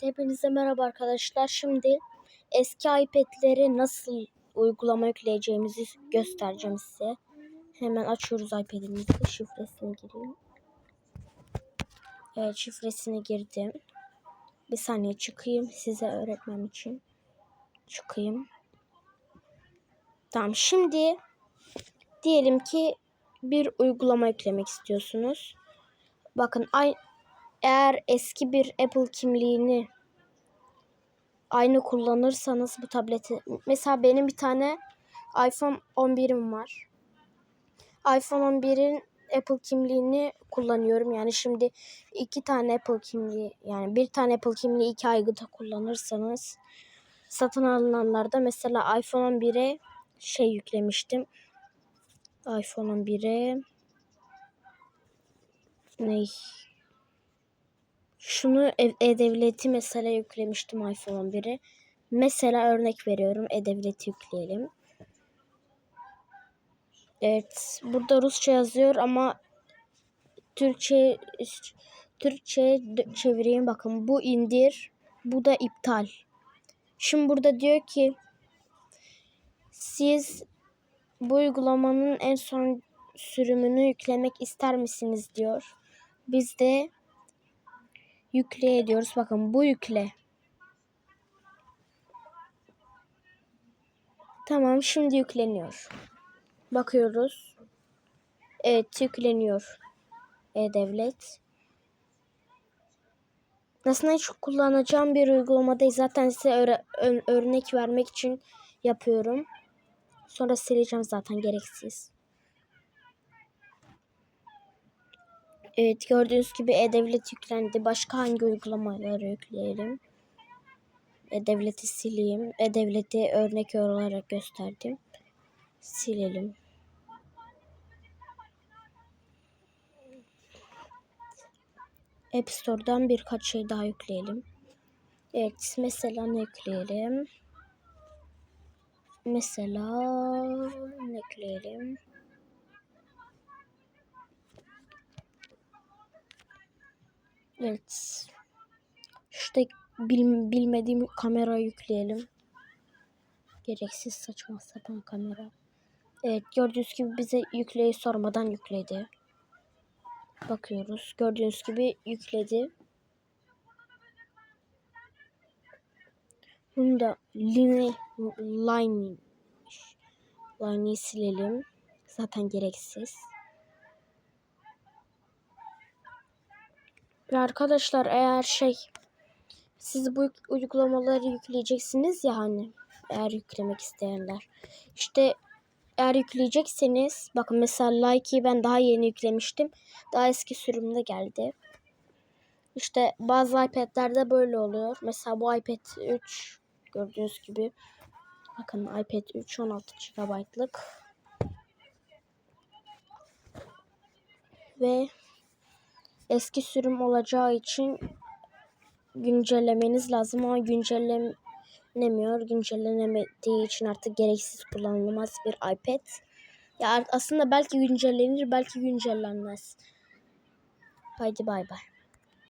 Hepinize merhaba arkadaşlar. Şimdi eski iPad'lere nasıl uygulama yükleyeceğimizi göstereceğim size. Hemen açıyoruz iPad'imizi. Şifresini gireyim. Evet şifresini girdim. Bir saniye çıkayım size öğretmem için. Çıkayım. Tamam şimdi diyelim ki bir uygulama yüklemek istiyorsunuz. Bakın eğer eski bir Apple kimliğini aynı kullanırsanız bu tableti mesela benim bir tane iPhone 11'im var. iPhone 11'in Apple kimliğini kullanıyorum. Yani şimdi iki tane Apple kimliği yani bir tane Apple kimliği iki aygıta kullanırsanız satın alınanlarda mesela iPhone 11'e şey yüklemiştim. iPhone 11'e ne şunu e-devleti mesela yüklemiştim iPhone 11'e. Mesela örnek veriyorum e-devleti yükleyelim. Evet burada Rusça yazıyor ama Türkçe Türkçe çevireyim bakın bu indir bu da iptal. Şimdi burada diyor ki siz bu uygulamanın en son sürümünü yüklemek ister misiniz diyor. Biz de yükle diyoruz. Bakın bu yükle. Tamam şimdi yükleniyor. Bakıyoruz. Evet yükleniyor. E-Devlet. Aslında hiç kullanacağım bir uygulama değil. Zaten size örnek vermek için yapıyorum. Sonra sileceğim zaten gereksiz. Evet gördüğünüz gibi E-Devlet yüklendi. Başka hangi uygulamaları yükleyelim? E-Devlet'i sileyim. E-Devlet'i örnek olarak gösterdim. Silelim. App Store'dan birkaç şey daha yükleyelim. Evet mesela ne yükleyelim? Mesela ne yükleyelim? Evet. İşte bil, bilmediğim kamera yükleyelim. Gereksiz saçma sapan kamera. Evet gördüğünüz gibi bize yükleyi sormadan yükledi. Bakıyoruz. Gördüğünüz gibi yükledi. Bunu da line line line'i silelim. Zaten gereksiz. Ve arkadaşlar eğer şey siz bu uygulamaları yükleyeceksiniz ya hani eğer yüklemek isteyenler. İşte eğer yükleyecekseniz bakın mesela Like'i ben daha yeni yüklemiştim. Daha eski sürümde geldi. İşte bazı iPad'lerde böyle oluyor. Mesela bu iPad 3 gördüğünüz gibi bakın iPad 3 16 GB'lık. Ve eski sürüm olacağı için güncellemeniz lazım ama güncellenemiyor. Güncellenemediği için artık gereksiz kullanılmaz bir iPad. Ya aslında belki güncellenir, belki güncellenmez. Haydi bay bay.